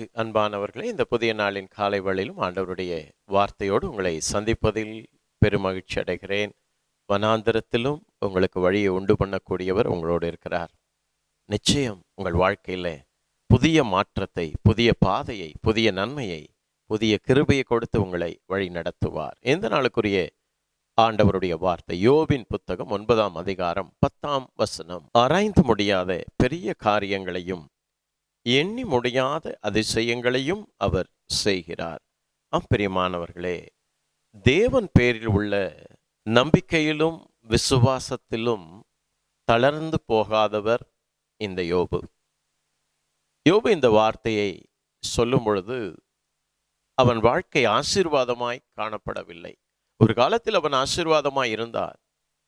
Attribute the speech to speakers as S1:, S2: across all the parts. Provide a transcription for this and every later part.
S1: கிறிஸ்துவுக்கு அன்பானவர்களே இந்த புதிய நாளின் காலை வழியிலும் ஆண்டவருடைய வார்த்தையோடு உங்களை சந்திப்பதில் பெருமகிழ்ச்சி அடைகிறேன். வனாந்திரத்திலும் உங்களுக்கு வழியை உண்டு பண்ணக்கூடியவர் உங்களோடு இருக்கிறார். நிச்சயம் உங்கள் வாழ்க்கையில் புதிய மாற்றத்தை புதிய பாதையை புதிய நன்மையை புதிய கிருபையை கொடுத்து உங்களை வழி நடத்துவார். எந்த நாளுக்குரிய ஆண்டவருடைய வார்த்தை யோபின் புத்தகம் ஒன்பதாம் அதிகாரம் பத்தாம் வசனம். ஆராய்ந்து முடியாத பெரிய காரியங்களையும் எண்ணி முடியாத அதிசயங்களையும் அவர் செய்கிறார். அப்பிரியமானவர்களே தேவன் பேரில் உள்ள நம்பிக்கையிலும் விசுவாசத்திலும் தளர்ந்து போகாதவர் இந்த யோபு. யோபு இந்த வார்த்தையை சொல்லும் பொழுது அவன் வாழ்க்கை ஆசீர்வாதமாய் காணப்படவில்லை. ஒரு காலத்தில் அவன் ஆசீர்வாதமாய் இருந்தார்.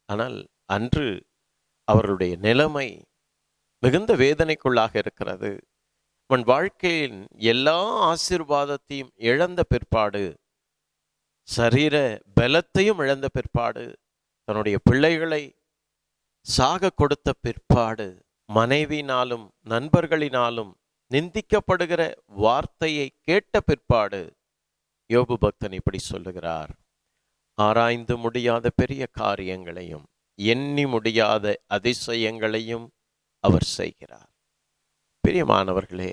S1: ஆனால் அன்று அவருடைய நிலைமை மிகுந்த வேதனைக்குள்ளாக இருக்கிறது. அவன் வாழ்க்கையின் எல்லா ஆசீர்வாதத்தையும் இழந்த பிற்பாடு சரீர பலத்தையும் இழந்த பிற்பாடு தன்னுடைய பிள்ளைகளை சாக கொடுத்த பிற்பாடு மனைவினாலும் நண்பர்களினாலும் நிந்திக்கப்படுகிற வார்த்தையை கேட்ட பிற்பாடு யோபு பக்தன் இப்படி சொல்லுகிறார். ஆராய்ந்து முடியாத பெரிய காரியங்களையும் எண்ணி முடியாத அதிசயங்களையும் அவர் செய்கிறார். பிரியமானவர்களே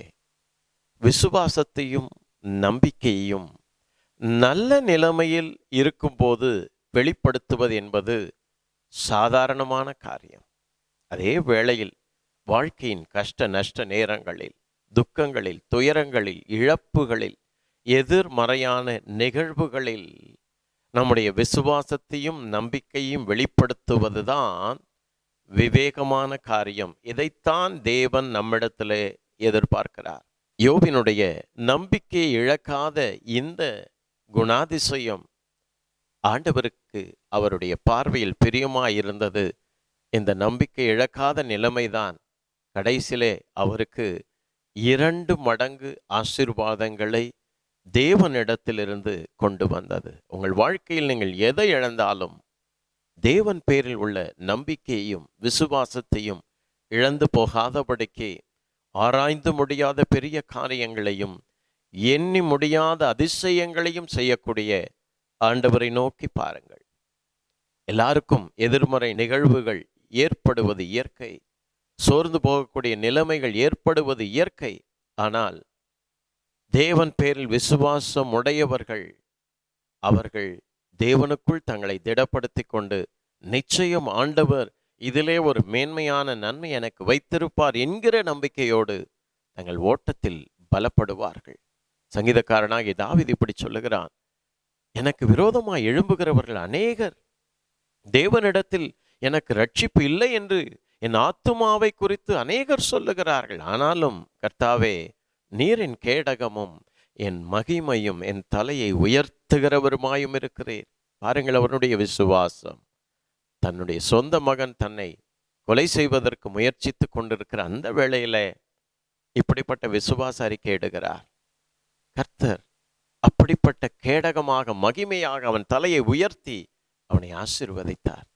S1: விசுவாசத்தையும் நம்பிக்கையையும் நல்ல நிலைமையில் இருக்கும்போது வெளிப்படுத்துவது என்பது சாதாரணமான காரியம். அதே வேளையில் வாழ்க்கையின் கஷ்ட நஷ்ட நேரங்களில் துக்கங்களில் துயரங்களில் இழப்புகளில் எதிர்மறையான நிகழ்வுகளில் நம்முடைய விசுவாசத்தையும் நம்பிக்கையும் வெளிப்படுத்துவதுதான் விவேகமான காரியம். இதைத்தான் தேவன் நம்மிடத்திலே எதிர்பார்க்கிறார். யோபினுடைய நம்பிக்கையை இழக்காத இந்த குணாதிசயம் ஆண்டவருக்கு அவருடைய பார்வையில் பிரியமாயிருந்தது. இந்த நம்பிக்கை இழக்காத நிலைமைதான் கடைசியிலே அவருக்கு இரண்டு மடங்கு ஆசீர்வாதங்களை தேவனிடத்திலிருந்து கொண்டு வந்தது. உங்கள் வாழ்க்கையில் நீங்கள் எதை இழந்தாலும் தேவன் பேரில் உள்ள நம்பிக்கையையும் விசுவாசத்தையும் இழந்து போகாதபடிக்கு ஆராய்ந்து முடியாத பெரிய காரியங்களையும் எண்ணி முடியாத அதிசயங்களையும் செய்யக்கூடிய ஆண்டவரை நோக்கி பாருங்கள். எல்லாருக்கும் எதிர்மறை நிகழ்வுகள் ஏற்படுவது இயற்கை சோர்ந்து போகக்கூடிய நிலைமைகள் ஏற்படுவது இயற்கை. ஆனால் தேவன் பேரில் விசுவாசம் உடையவர்கள் அவர்கள் தேவனுக்குள் தங்களை திடப்படுத்தி கொண்டு நிச்சயம் ஆண்டவர் இதிலே ஒரு மேன்மையான நன்மை எனக்கு வைத்திருப்பார் என்கிற நம்பிக்கையோடு தங்கள் ஓட்டத்தில் பலப்படுவார்கள். சங்கீதக்காரனாகி தாவித் இப்படி சொல்லுகிறான் எனக்கு விரோதமாய் எழும்புகிறவர்கள் அநேகர். தேவனிடத்தில் எனக்கு ரட்சிப்பு இல்லை என்று என் ஆத்துமாவை குறித்து அநேகர் சொல்லுகிறார்கள். ஆனாலும் கர்த்தாவே நீரின் கேடகமும் என் மகிமையும் என் தலையை உயர்த்துகிறவருமாயும் இருக்கிறேன். பாருங்கள் அவனுடைய விசுவாசம். தன்னுடைய சொந்த மகன் தன்னை கொலை செய்வதற்கு முயற்சித்து கொண்டிருக்கிற அந்த வேளையில இப்படிப்பட்ட விசுவாச அறிக்கை இடுகிறார். கர்த்தர் அப்படிப்பட்ட கேடகமாக மகிமையாக அவன் தலையை உயர்த்தி அவனை ஆசீர்வதித்தார்.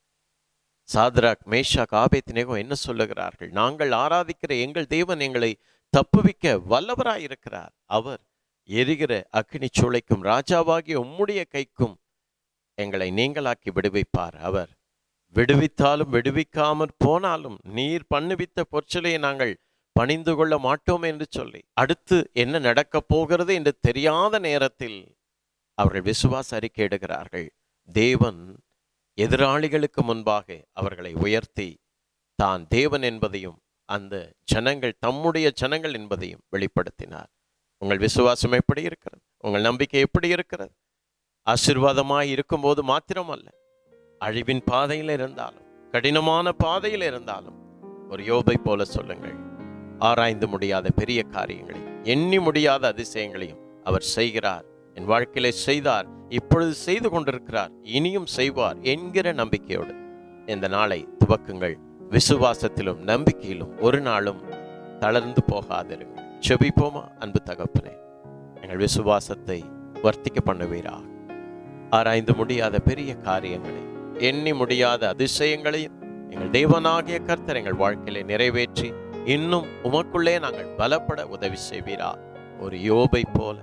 S1: சாத்ராக் மேஷா காபேத்தினேகம் என்ன சொல்லுகிறார்கள்? நாங்கள் ஆராதிக்கிற எங்கள் தேவன் எங்களை தப்புவிக்க வல்லவராயிருக்கிறார். அவர் எரிகிற அக்னி சூளைக்கும் ராஜாவாகிய உம்முடைய கைக்கும் எங்களை நீங்களாக்கி விடுவிப்பார். அவர் விடுவித்தாலும் விடுவிக்காமற் போனாலும் நீர் பண்ணுவித்த பொற்சிலையை நாங்கள் பணிந்து கொள்ள மாட்டோம் என்று சொல்லி அடுத்து என்ன நடக்கப் போகிறது என்று தெரியாத நேரத்தில் அவர்கள் விசுவாச அறிக்கேடுகிறார்கள் தேவன் எதிராளிகளுக்கு முன்பாக அவர்களை உயர்த்தி தான் தேவன் என்பதையும் அந்த ஜனங்கள் தம்முடைய ஜனங்கள் என்பதையும் வெளிப்படுத்தினார். உங்கள் விசுவாசம் எப்படி இருக்கிறது? உங்கள் நம்பிக்கை எப்படி இருக்கிறது? ஆசீர்வாதமாய் இருக்கும்போது மாத்திரமல்ல. அழிவின் பாதையில் இருந்தாலும் கடினமான பாதையில் இருந்தாலும் ஒரு யோபை போல சொல்லுங்கள். ஆராய்ந்து முடியாத பெரிய காரியங்களையும் எண்ணி முடியாத அதிசயங்களையும் அவர் செய்கிறார். என் வாழ்க்கையில செய்தார். இப்பொழுது செய்து கொண்டிருக்கிறார். இனியும் செய்வார் என்கிற நம்பிக்கையோடு. இந்த நாளை துவக்குங்கள். விசுவாசத்திலும் நம்பிக்கையிலும் ஒரு நாளும் தளர்ந்து போகாதிருங்கள். செபிப்போமா அன்பு தகப்பனே. எங்கள் விசுவாசத்தை வர்த்திக்க பண்ணுவீரா ஆராய்ந்து முடியாத பெரிய காரியங்களை எண்ணி முடியாத அதிசயங்களையும் எங்கள் தேவனாகிய கர்த்தர் எங்கள் வாழ்க்கையை நிறைவேற்றி இன்னும் உமக்குள்ளே நாங்கள் பலப்பட உதவி செய்வீரா ஒரு யோபை போல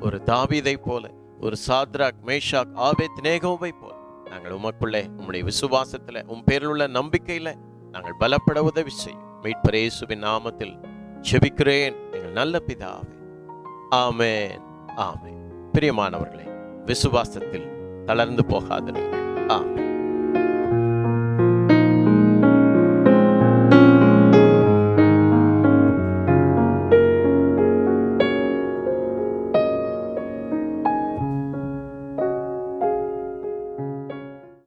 S1: ஒரு தாவிதை போல ஒரு சாத்ராக் மேஷாக் ஆபேத் நேகோவை போல நாங்கள் உமக்குள்ளே உம்முடைய விசுவாசத்தில் உன் பேரில் உள்ள நம்பிக்கையில் நாங்கள் பலப்பட உதவி செய்யும். மீட்பரேசுவின் நாமத்தில் ஜெபிக்கிறேன் எங்கள் நல்ல பிதாவே. ஆமேன் ஆமேன். பிரியமானவர்களே விசுவாசத்தில் தளர்ந்து போகாதிருங்கள் ஆமேன்.